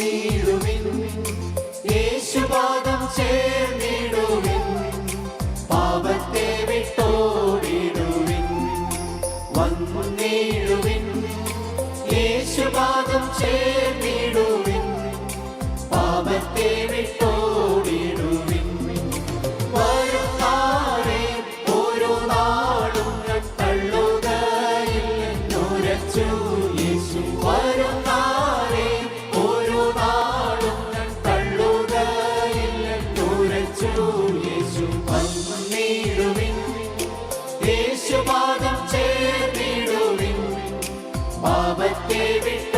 നീടുവിൻ യേശുപാദം ചേർന്നിടുവിൻ. പാപത്തെ വിട്ടോടിടുവിൻ. വന്നു നീടുവിൻ യേശുപാദം യേശുപാദം ചേർന്നിടുവിൻ പാപത്തെ വിട്ടു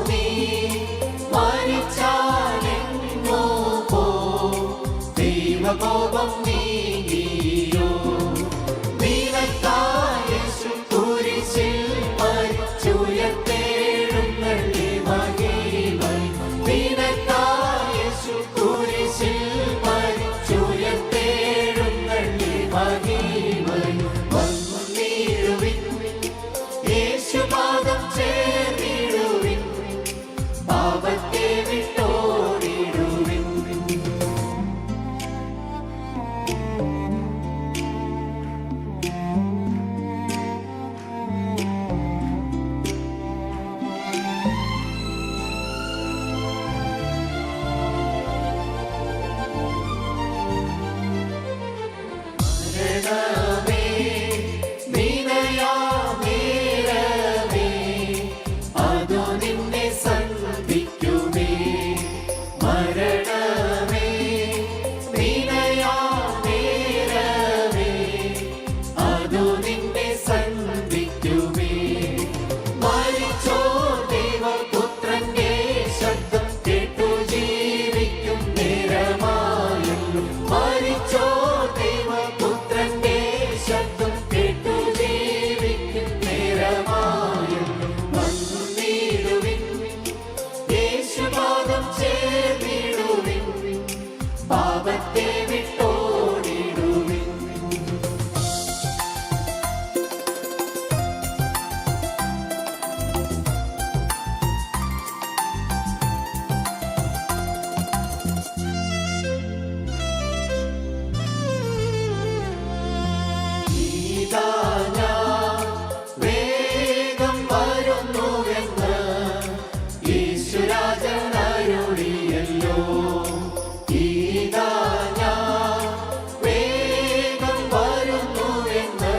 വരുന്നു വരുന്നുവെന്ന്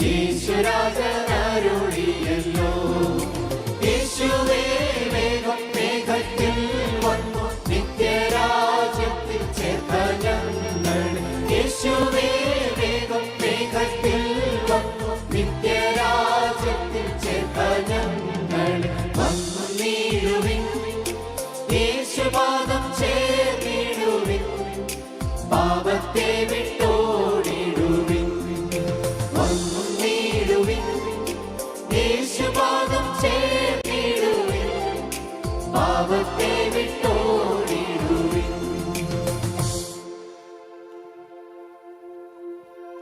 ഈശ്വരാജനരുളിയല്ലോ പാപത്തെ വിട്ടോടിടുവിൻ. വന്നിടുവിൻ ദേശഭാഗം ചേർത്തിടുവിൻ. പാപത്തെ